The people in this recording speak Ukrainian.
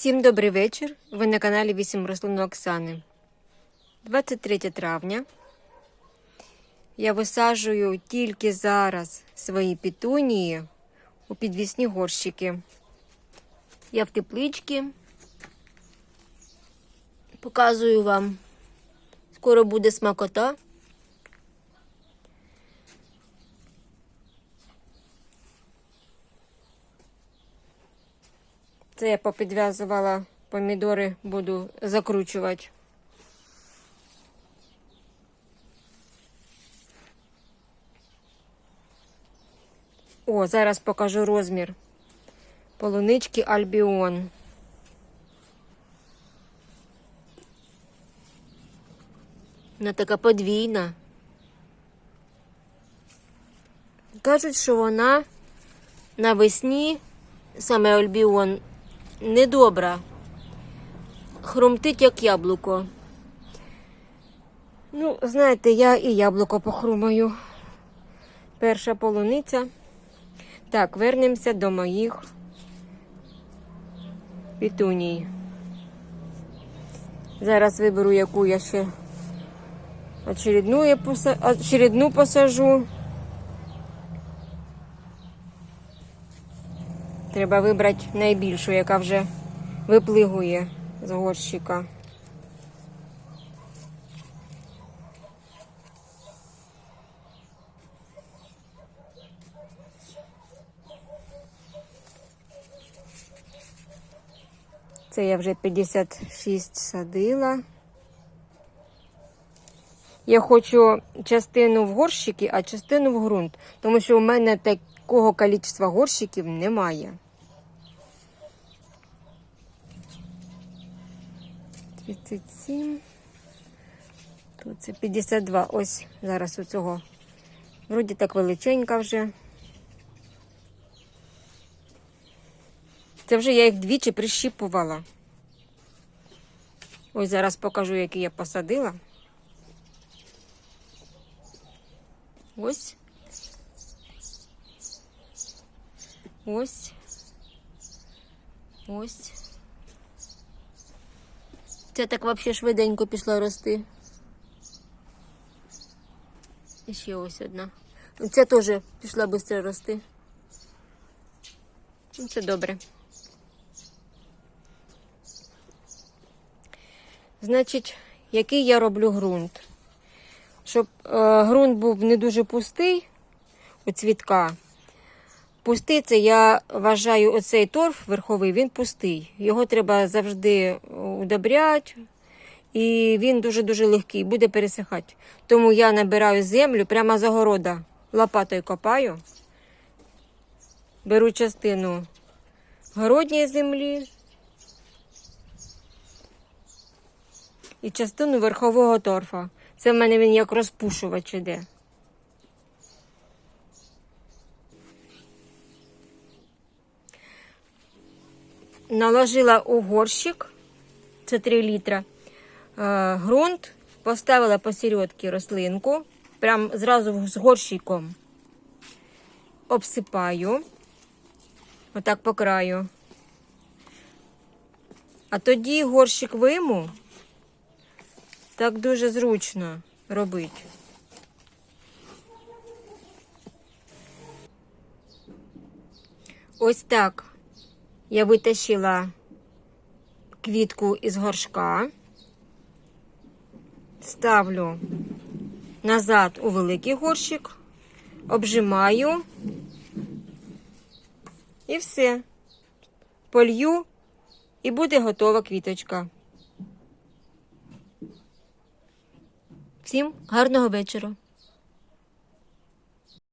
Всім добрий вечір. Ви на каналі 8 рослин Оксани. 23 травня. Я висаджую тільки зараз свої петунії у підвісні горщики. Я в тепличці. Показую вам. Скоро буде смакота. Це я попідв'язувала помідори, буду закручувати. О, зараз покажу розмір. Полунички Альбіон. Вона така подвійна. Кажуть, що вона навесні, саме Альбіон, недобра. Хрумтить, як яблуко. Ну, знаєте, я і яблуко похрумаю. Перша полуниця. Так, вернемося до моїх пітуній. Зараз виберу, яку я ще очередну, я поса... очередну посажу. Треба вибрати найбільшу, яка вже виплигує з горщика. Це я вже 56 садила. Я хочу частину в горщики, а частину в ґрунт, тому що у мене такого кількості горщиків немає. 37. Тут це 52. Ось зараз у цього. Вроді так величенька вже. Це вже я їх двічі прищіпувала. Ось зараз покажу, які я посадила. Ось. Ось. Ось. Це так взагалі швиденько пішла рости. І ще ось одна. Це теж пішла швидко рости. Ну, Це добре. Значить, який я роблю ґрунт? Щоб е, ґрунт був не дуже пустий у цвітка. Пустий це я вважаю, оцей торф верховий, він пустий. Його треба завжди удобряти, і він дуже-дуже легкий, буде пересихати. Тому я набираю землю прямо з огорода, лопатою копаю, беру частину городньої землі і частину верхового торфа. Це в мене він як розпушувач іде. Наложила у горщик, це 3 літра, е, ґрунт, поставила посередки рослинку, прям зразу з горщиком обсипаю, отак по краю. А тоді горщик виму, так дуже зручно робити. Ось так я витащила квітку із горшка, ставлю назад у великий горщик, обжимаю і все. Полью і буде готова квіточка. Всім гарного вечора.